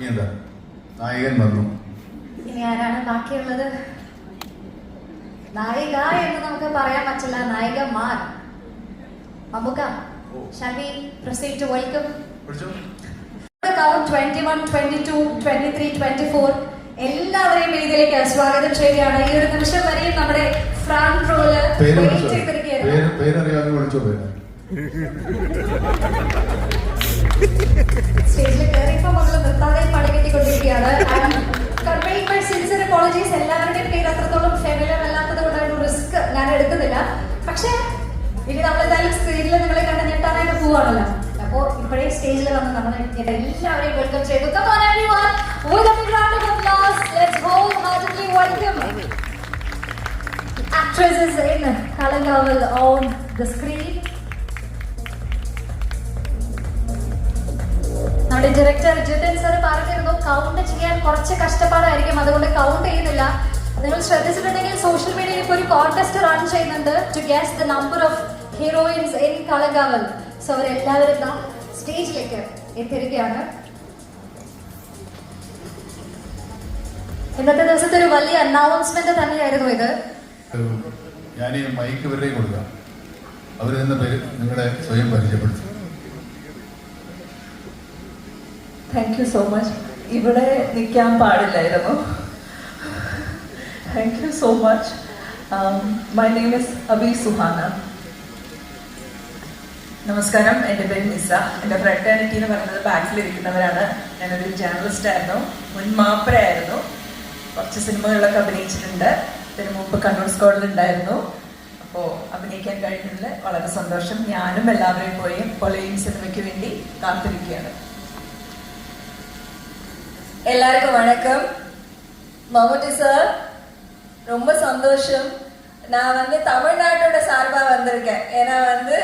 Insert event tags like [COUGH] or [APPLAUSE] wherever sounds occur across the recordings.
ഇനി നായകൻ വന്നു. ഇനി ആരാണ് ബാക്കിയുള്ളത്? നായിക എന്ന് നമുക്ക് പറയാൻ പറ്റില്ല. നായികമാർ Mammukka shall we proceed to welcome എല്ലാവരെയും വേദിയിലേക്ക് സ്വാഗതം ചെയ്യുകയാണ്. ഈ ഒരു നിമിഷം വരെയും നമ്മുടെ ഫ്രാങ്ക് റോൾ പേരറിയാതെ വിളിച്ചോ പേര്? [LAUGHS] സ്റ്റേജിൽ കയറിയപ്പോൾ മകൾ നിർത്താതെ പടകെട്ടിക്കൊണ്ടിരിക്കുകയാണ് സിൻസിയർ അപ്പോളജീസ് എല്ലാവരുടെയും പേര് അത്രത്തോളം ഫെമിലർ അല്ലാത്തത് കൊണ്ടാണ് റിസ്ക് ഞാൻ എടുക്കുന്നില്ല. പക്ഷേ ഇനി നമ്മൾ എന്തായാലും സ്ക്രീനിൽ നിങ്ങളെ കണ്ട് ഞെട്ടാനായിട്ട് പോവാണല്ലോ. അപ്പോ ഇപ്പോഴേ സ്റ്റേജിൽ വന്ന് നമ്മൾ എല്ലാവരെയും വെൽക്കം ചെയ്തു. On everyone, with a big round of applause, let's wholeheartedly welcome actresses in Kalangaval on the screen. നമ്മുടെ ഡയറക്ടർ ജിതിൻ സാർ പറഞ്ഞിരുന്നു കൗണ്ട് ചെയ്യാൻ കുറച്ച് കഷ്ടപ്പാടായിരിക്കും അതുകൊണ്ട് കൗണ്ട് ചെയ്യുന്നില്ല. നിങ്ങൾ ശ്രദ്ധിച്ചിട്ടുണ്ടെങ്കിൽ സോഷ്യൽ മീഡിയയിൽ ഒരു കോൺടെസ്റ്റ് റൺ ചെയ്യുന്നുണ്ട്. To guess the number of heroines in Kalamkaval so അവരെല്ലാവരും സ്റ്റേജിലേക്ക് എത്തിയിരിക്കുകയാണ്. ഇന്നത്തെ ദിവസത്തെ ഒരു വലിയ അനൗൺസ്മെന്റ് തന്നെയായിരുന്നു ഇത്. ഞാൻ ഈ മൈക്ക് ഇവരുടെയും കൊടുക്കാം. അവർ പേര് നിങ്ങളെ സ്വയം പരിചയപ്പെടുത്തും. താങ്ക് യു സോ മച്ച് ഇവിടെ നിൽക്കാൻ പാടില്ലായിരുന്നു. Thank you so much my name is Abi Suhana നമസ്കാരം. എന്റെ പേര് നിസ. എന്റെ ഫ്രട്ടേണിറ്റി എന്ന് പറയുന്നത് ബാക്കിലിരിക്കുന്നവരാണ് ഞാനൊരു ജേർണലിസ്റ്റ് ആയിരുന്നു. മുൻ മാപ്പരായിരുന്നു കുറച്ച് സിനിമകളിലൊക്കെ അഭിനയിച്ചിട്ടുണ്ട്. ഇതിന് മുമ്പ് കണ്ണൂർ സ്കോഡിലുണ്ടായിരുന്നു അപ്പോൾ അഭിനയിക്കാൻ കഴിഞ്ഞതിൽ വളരെ സന്തോഷം. ഞാനും എല്ലാവരെയും പോയി പൊലയും സിനിമയ്ക്ക് വേണ്ടി കാത്തിരിക്കുകയാണ്. எல்லாருக்கும் வணக்கம். மம்முட்டி சார் ரொம்ப சந்தோஷம். நான் வந்து தமிழ்நாட்டோட சார்பாக வந்திருக்கேன். ஏன்னா வந்து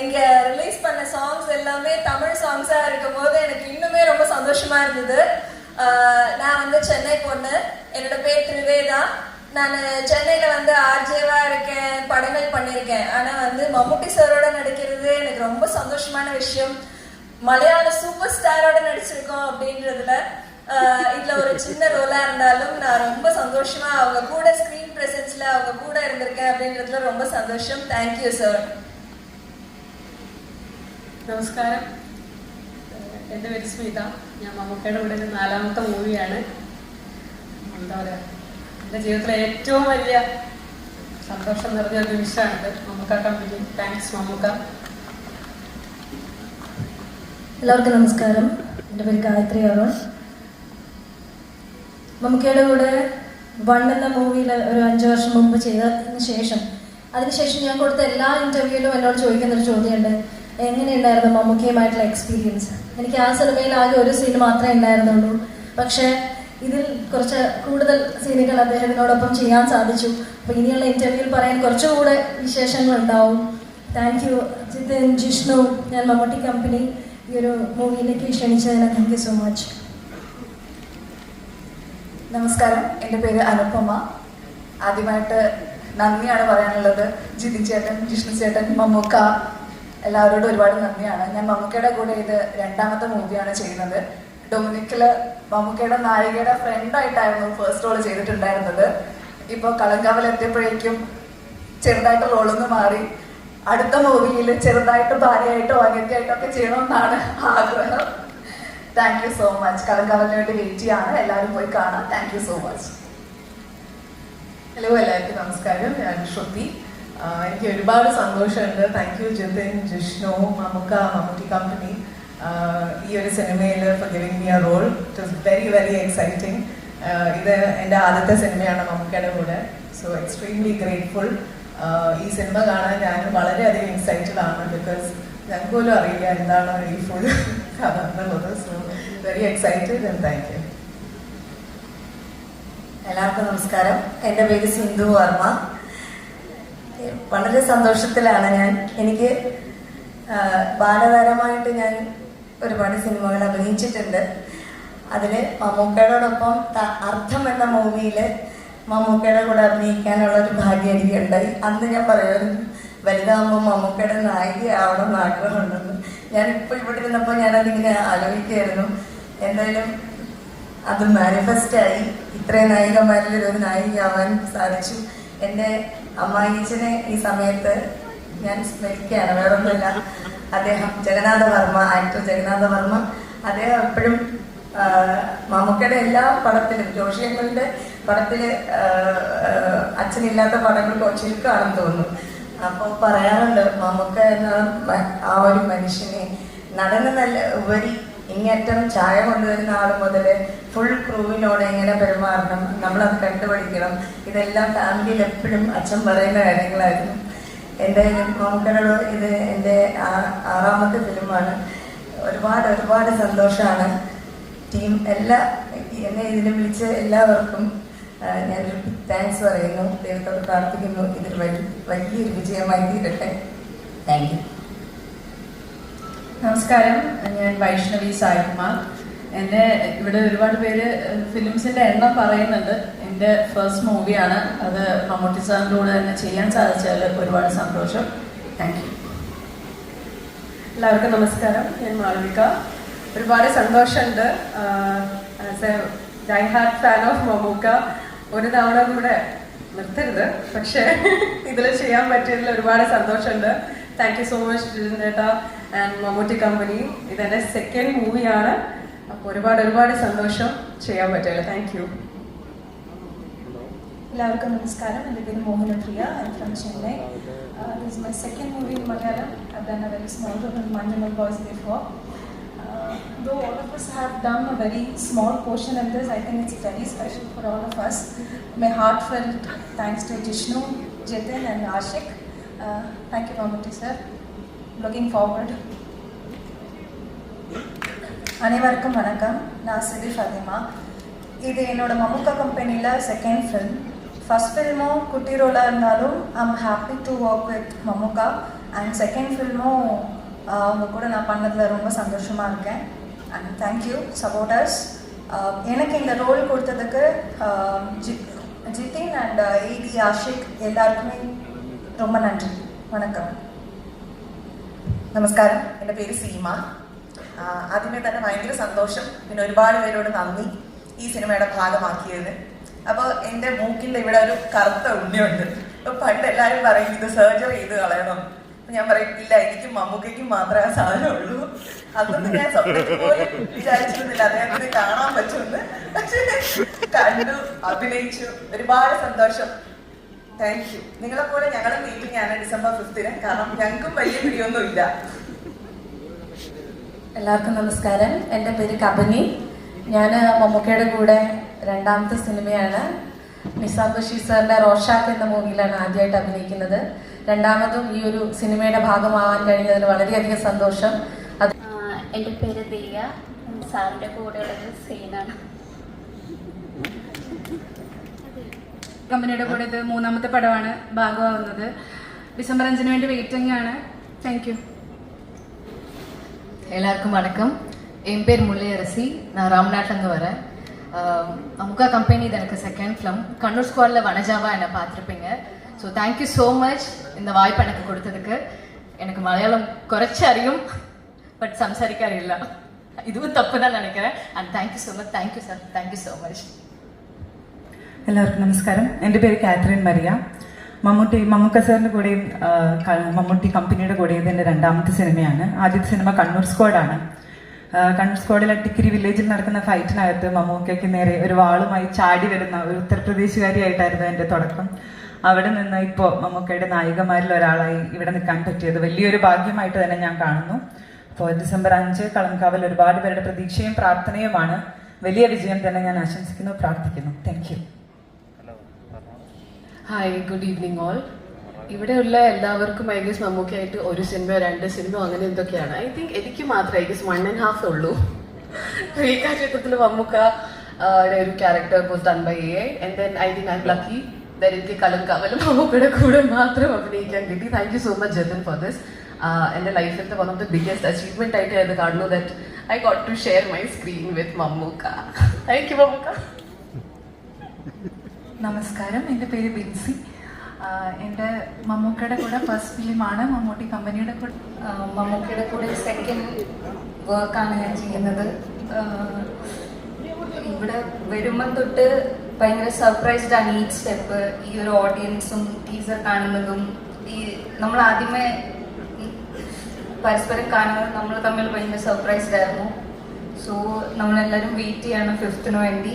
இங்கே ரிலீஸ் பண்ண சாங்ஸ் எல்லாமே தமிழ் சாங்ஸாக இருக்கும் போது எனக்கு இன்னுமே ரொம்ப சந்தோஷமா இருந்தது. நான் வந்து சென்னை பொண்ணு. என்னோட பேர் திரிவேதா. நான் சென்னையில் வந்து ஆர்ஜேவாக இருக்கேன் படங்கள் பண்ணியிருக்கேன் ஆனால் வந்து மம்முட்டி சாரோட நடிக்கிறது எனக்கு ரொம்ப சந்தோஷமான விஷயம். மலையாள சூப்பர் ஸ்டாரோட நடிச்சிருக்கோம் அப்படின்றதுல இதுல ஒரு சின்ன ரோலா இருந்தாலும் நான் ரொம்ப சந்தோஷமா அவங்க கூட ஸ்கிரீன் பிரசன்ஸ்ல அவங்க கூட இருந்திருக்கேன் அப்படின்றதுல ரொம்ப சந்தோஷம் தேங்க்யூ சார் നമസ്കാരം എൻ്റെ പേര് സ്മിത ഞാൻ മമ്മൂക്കയുടെ കൂടെ ഒരു നാലാമത്തെ മൂവിയാണ് എന്താ പറയുക എൻ്റെ ജീവിതത്തിലെ ഏറ്റവും വലിയ സന്തോഷം നിറഞ്ഞ ഒരു നിമിഷമാണിത് മമ്മൂക്ക കമ്പനി താങ്ക്സ് മമ്മൂക്ക എല്ലാവർക്കും നമസ്കാരം എൻ്റെ പേര് ഗായത്രി അരുൺ മമ്മൂക്കയുടെ കൂടെ വൺ എന്ന മൂവിയിൽ ഒരു അഞ്ച് വർഷം മുമ്പ് ചെയ്തതിന് ശേഷം. അതിനുശേഷം ഞാൻ കൊടുത്ത എല്ലാ ഇന്റർവ്യൂവിലും എന്നോട് ചോദിക്കുന്ന ഒരു ചോദ്യമുണ്ട്. എങ്ങനെയുണ്ടായിരുന്നു മമ്മൂക്കയുമായിട്ടുള്ള എക്സ്പീരിയൻസ് എനിക്ക് ആ സിനിമയിൽ ആകെ ഒരു സീൻ മാത്രമേ ഉണ്ടായിരുന്നുള്ളൂ. പക്ഷേ ഇതിൽ കുറച്ച് കൂടുതൽ സീനുകൾ അദ്ദേഹത്തിനോടൊപ്പം ചെയ്യാൻ സാധിച്ചു. അപ്പോൾ ഇനിയുള്ള ഇന്റർവ്യൂവിൽ പറയാൻ കുറച്ചുകൂടെ വിശേഷങ്ങൾ ഉണ്ടാവും. താങ്ക് യു ജിതിൻ ജിഷ്ണു ഞാൻ മമ്മൂട്ടി കമ്പനി ഈ ഒരു മൂവിയിലേക്ക് ക്ഷണിച്ചതിന് താങ്ക് യു സോ മച്ച് നമസ്കാരം. എന്റെ പേര് അനുപമ. ആദ്യമായിട്ട് നന്ദിയാണ് പറയാനുള്ളത്. ജിതിൻ ചേട്ടൻ ജിഷ്ണു ചേട്ടൻ മമ്മൂക്ക എല്ലാവരോടും ഒരുപാട് നന്ദിയാണ്. ഞാൻ മമ്മൂക്കയുടെ കൂടെ ഇത് രണ്ടാമത്തെ മൂവിയാണ് ചെയ്യുന്നത്. ഡൊമിനിക്കിൽ മമ്മൂക്കയുടെ നായികയുടെ ഫ്രണ്ടായിട്ടായിരുന്നു ഫസ്റ്റ് റോൾ ചെയ്തിട്ടുണ്ടായിരുന്നത്. ഇപ്പൊ കളങ്കാവൽ എത്തിയപ്പോഴേക്കും ചെറുതായിട്ട് റോളൊന്ന് മാറി. അടുത്ത മൂവിയിൽ ചെറുതായിട്ട് ഭാര്യയായിട്ടോ അനിയത്തിയായിട്ടോ ഒക്കെ ചെയ്യണമെന്നാണ് ആഗ്രഹം. താങ്ക് യു സോ മച്ച് കളങ്കവലിനോട് വെയിറ്റ് ചെയ്യാണ് എല്ലാവരും പോയി കാണാം thank you so much hello എല്ലാവർക്കും നമസ്കാരം ഞാൻ ശ്രുതി എനിക്ക് ഒരുപാട് സന്തോഷമുണ്ട്. Thank you Jithin Jishnu Mammukka Mammootty company ഈ ഒരു സിനിമയിൽ for giving me a role it is very very exciting ഇത് എന്റെ ആദ്യത്തെ സിനിമയാണ് മമ്മൂക്കയുടെ കൂടെ. സോ എക്സ്ട്രീംലി ഗ്രേറ്റ്ഫുൾ ഈ സിനിമ കാണാൻ ഞാൻ വളരെയധികം എക്സൈറ്റഡ് ആണ് ബിക്കോസ് ഞങ്ങൾക്ക് പോലും അറിയില്ല എന്താണ് ഈ full very excited and thank you എല്ലാവർക്കും നമസ്കാരം. എന്റെ പേര് സിന്ധു വർമ്മ. വളരെ സന്തോഷത്തിലാണ് ഞാൻ. എനിക്ക് ബാലതാരമായിട്ട് ഞാൻ ഒരുപാട് സിനിമകൾ അഭിനയിച്ചിട്ടുണ്ട്. അതിൽ മമ്മൂക്കയോടൊപ്പം അർത്ഥം എന്ന മൂവിയിൽ മമ്മൂക്കയുടെ കൂടെ അഭിനയിക്കാനുള്ള ഒരു ഭാഗ്യം എനിക്കുണ്ടായി. അന്ന് ഞാൻ പറയുമായിരുന്നു വലുതാകുമ്പോൾ മമ്മൂക്കയുടെ നായിക ആവണം എന്ന് ഞാൻ ഇപ്പോൾ ഇവിടെ ഇരുന്നപ്പോൾ ഞാനതിങ്ങനെ ആലോചിക്കുകയായിരുന്നു. എന്തായാലും അത് മാനിഫെസ്റ്റ് ആയി. ഇത്രയും നായികമാരിൽ ഒരു നായികയാവാൻ സാധിച്ചു. എന്റെ അമ്മായിച്ചനെ ഈ സമയത്ത് ഞാൻ സ്മരിക്കുകയാണ്. വേറൊന്നുമില്ല. അദ്ദേഹം ജഗന്നാഥ വർമ്മ ആക്ടർ ജഗന്നാഥ വർമ്മ. അദ്ദേഹം എപ്പോഴും മമ്മൂക്കയുടെ എല്ലാ പടത്തിലും ജോഷിയങ്ങളുടെ പടത്തിൽ അച്ഛനില്ലാത്ത പടങ്ങൾ ചുരുക്കമാണെന്ന് തോന്നുന്നു. അപ്പോൾ പറയാറുണ്ട് നമുക്ക് ആ ഒരു മനുഷ്യനെ നടന് നല്ല ഉപരി ഇങ്ങേറ്റം ചായ കൊണ്ടുവരുന്ന ആൾ മുതൽ ഫുൾ ക്രൂവിനോട് എങ്ങനെ പെരുമാറണം നമ്മളത് കണ്ടുപഠിക്കണം. ഇതെല്ലാം ഫാമിലിയിൽ എപ്പോഴും അച്ഛൻ പറയുന്ന കാര്യങ്ങളായിരുന്നു. എന്റെ മമ്മൂക്കനോട് ഇത് എന്റെ ആറാമത്തെ ഫിലിമാണ്. ഒരുപാട് ഒരുപാട് സന്തോഷമാണ് ടീം എല്ലാ എന്നെ ഇതിൽ വിളിച്ച എല്ലാവർക്കും ഞാനൊരു താങ്ക്സ് പറയുന്നു. ദൈവത്തോട് പ്രാർത്ഥിക്കുന്നു. ഇതൊരു വലിയ വലിയൊരു വിജയമായി തീരട്ടെ. താങ്ക് യു നമസ്കാരം. ഞാൻ വൈഷ്ണവി സായികുമാർ. എന്റെ ഇവിടെ ഒരുപാട് പേര് ഫിലിംസിന്റെ എണ്ണം പറയുന്നുണ്ട്. എന്റെ ഫസ്റ്റ് മൂവിയാണ് അത് മമ്മൂട്ടി സാറിന്റെ കൂടെ തന്നെ ചെയ്യാൻ സാധിച്ചാൽ ഒരുപാട് സന്തോഷം. താങ്ക് യു എല്ലാവർക്കും നമസ്കാരം. ഞാൻ മാളവിക. ഒരുപാട് സന്തോഷമുണ്ട്. As a die hard fan of Mammookka. ഒരു തവണ കൂടെ നിർത്തരുത്. പക്ഷേ ഇതിൽ ചെയ്യാൻ പറ്റിയതിൽ ഒരുപാട് സന്തോഷമുണ്ട്. താങ്ക് യു സോ മച്ച് ചേട്ടാ ആൻഡ് മമ്മൂട്ടി കമ്പനി ഇതെന്റെ സെക്കൻഡ് മൂവിയാണ് അപ്പോൾ ഒരുപാട് ഒരുപാട് സന്തോഷം ചെയ്യാൻ പറ്റിയത് താങ്ക് യു എല്ലാവർക്കും നമസ്കാരം. എന്റെ പേര് Mohanapriya I from Chennai this my second movie in Malayalam I've done a very small role in. Though all of us have done a very small portion in this, I think it's very special for all of us. My heartfelt thanks to Jishnu, Jitin and Ashik. Uh, thank you, Ramati sir. Looking forward. அனைவருக்கும் வணக்கம் நான் சிதி ஃபதிமா இது என்னோட மமுக்கா கம்பெனியில் second film first ஃபில்மும் குட்டி ரோலாக இருந்தாலும் I'm happy to work with Mammukka and second ஃபில்மும் அவங்க கூட நான் பண்ணதில் ரொம்ப சந்தோஷமாக இருக்கேன் அண்ட் தேங்க்யூ சப்போர்ட்டர்ஸ் எனக்கு இந்த ரோல் கொடுத்ததுக்கு ஆஹ், ஜி ஜிதின் அண்ட் ஏடி ஆஷிக் எல்லாருக்குமே ரொம்ப நன்றி வணக்கம் നമസ്കാരം എൻ്റെ പേര് സീമ ആ, ആദ്യമേ തന്നെ ഭയങ്കര സന്തോഷം പിന്നെ ഒരുപാട് പേരോട് നന്ദി ഈ സിനിമയുടെ ഭാഗമാക്കിയതിന് അപ്പോൾ എൻ്റെ മൂക്കിൻ്റെ ഇവിടെ ഒരു കറുത്ത ഉണ്ണിയുണ്ട് അപ്പോൾ പണ്ട് എല്ലാവരും പറയും ഇത് സർജറി ചെയ്ത് കളയണം അപ്പൊ ഞാൻ പറയും ഇല്ല എനിക്ക് മമ്മൂക്കയ്ക്കും മാത്രമേ ആ സാധനം ഉള്ളൂ. അതൊന്നും ഞാൻ സ്വപ്നത്തിൽ വിചാരിച്ചിരുന്നില്ല അദ്ദേഹത്തിന് കാണാൻ പറ്റുമെന്ന്. പക്ഷേ കണ്ടു അഭിനയിച്ചു ഒരുപാട് സന്തോഷം. താങ്ക് യു നിങ്ങളെ പോലെ ഞങ്ങളും മീറ്റിംഗ് ആണ് ഡിസംബർ ഫിഫ്തിന് കാരണം ഞങ്ങൾക്കും വലിയ പിടിയൊന്നും ഇല്ല എല്ലാവർക്കും നമസ്കാരം. എന്റെ പേര് കബനി ഞാൻ മമ്മൂക്കയുടെ കൂടെ രണ്ടാമത്തെ സിനിമയാണ്. നിസാബ് ബഷീർ സാറിന്റെ റോഷാക്ക് എന്ന മൂവിയിലാണ് ആദ്യമായിട്ട് അഭിനയിക്കുന്നത്. രണ്ടാമതും ഈ ഒരു സിനിമയുടെ ഭാഗമാവാൻ കഴിഞ്ഞതിൽ വളരെയധികം സന്തോഷം അത് ആ, എൻ്റെ പേര് ദിയ സാറിൻ്റെ കൂടെയുള്ളത് സീനാണ് കമ്പനിയുടെ കൂടെ ഇത് മൂന്നാമത്തെ പടമാണ് ഭാഗമാവുന്നത് ഡിസംബർ അഞ്ചിന് വേണ്ടി വെയിറ്റിംഗ് ആണ് താങ്ക് യു எல்லாருக்கும் வணக்கம் என் பேர் முல்லையரசி நான் ராம்நாட்லேருந்து வரேன் ஆஹ் அமுகா கம்பெனி இது எனக்கு செகண்ட் ஃபிலிம் கண்ணூர் ஸ்குவாடில் வனஜாவா என்னை பார்த்துருப்பீங்க So thank you so much ഇന്ന് വായ്പ എനിക്ക് எனக்கு എനിക്ക് മലയാളം കുറച്ചറിയും ബട്ട് സംസാരിക്കാറില്ല. ഇതും തപ്പ് തന്നെ இதுவும் ആൻഡ് താങ്ക് நினைக்கிறேன் so much thank you sir thank you so much എല്ലാവർക്കും നമസ്കാരം. എന്റെ പേര് കാത്രിൻ മരിയ. മമ്മൂട്ടി മമ്മൂക്ക സാറിന്റെ കൂടെയും മമ്മൂട്ടി കമ്പനിയുടെ കൂടെയും എന്റെ രണ്ടാമത്തെ സിനിമയാണ്. ആദ്യത്തെ സിനിമ കണ്ണൂർ സ്ക്വാഡാണ് കണ്ണൂർ സ്ക്വാഡിലെ അട്ടിക്കിരി വില്ലേജിൽ നടക്കുന്ന ഫൈറ്റിനകത്ത് മമ്മൂക്കയ്ക്ക് നേരെ ഒരു വാളുമായി ചാടി വരുന്ന ഒരു ഉത്തർപ്രദേശുകാരിയായിട്ടായിരുന്നു എന്റെ തുടക്കം. അവിടെ നിന്ന് ഇപ്പോൾ മമ്മൂക്കയുടെ നായികമാരിൽ ഒരാളായി ഇവിടെ നിൽക്കാൻ പറ്റിയത് വലിയൊരു ഭാഗ്യമായിട്ട് തന്നെ ഞാൻ കാണുന്നു. അപ്പോൾ ഡിസംബർ അഞ്ച് കളംകാവൽ ഒരുപാട് പേരുടെ പ്രതീക്ഷയും പ്രാർത്ഥനയുമാണ്. വലിയ വിജയം തന്നെ ഞാൻ ആശംസിക്കുന്നു പ്രാർത്ഥിക്കുന്നു. Thank you hi good evening all ഇവിടെയുള്ള എല്ലാവർക്കും ഐ ഗസ് മമ്മൂക്കായിട്ട് ഒരു സിനിമ രണ്ട് സിനിമ അങ്ങനെ എന്തൊക്കെയാണ്? ഐ തിങ്ക് എനിക്ക് മാത്രം I guess one and half ഉള്ളൂ. ഈ കാലഘട്ടത്തിൽ മമ്മൂക്ക ഒരു character was done by a and then I think I lucky എനിക്ക് കലക്കാവലും മമ്മൂക്കയുടെ കൂടെ മാത്രം അഭിനയിക്കാൻ കിട്ടി. Thank you so much Jithin for this എന്റെ ലൈഫിലത്തെ one of the biggest achievement ആയിട്ട് അത് കാണുന്നു that I got to share my screen with Mammookka. Thank you Mammookka. നമസ്കാരം. എന്റെ പേര് ബിൻസി. എന്റെ മമ്മൂക്കയുടെ കൂടെ ഫസ്റ്റ് ഫിലിമാണ് മമ്മൂട്ടി കമ്പനിയുടെ കൂടെ മമ്മൂക്കയുടെ കൂടെ സെക്കൻഡ് വർക്കാണ് ഞാൻ ചെയ്യുന്നത്. ഇവിടെ വരുമ്പം തൊട്ട് ഭയങ്കര സർപ്രൈസ്ഡ് ആണ് ഈ സ്റ്റെപ്പ് ഈ ഒരു ഓഡിയൻസും ടീച്ചർ കാണുന്നതും. ഈ നമ്മൾ ആദ്യമേ പരസ്പരം കാണുന്നത് നമ്മൾ തമ്മിൽ ഭയങ്കര സർപ്രൈസ്ഡ് ആയിരുന്നു. സോ നമ്മളെല്ലാവരും വെയിറ്റ് ചെയ്യാണ് ഫിഫ്തിന് വേണ്ടി.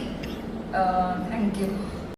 Thank you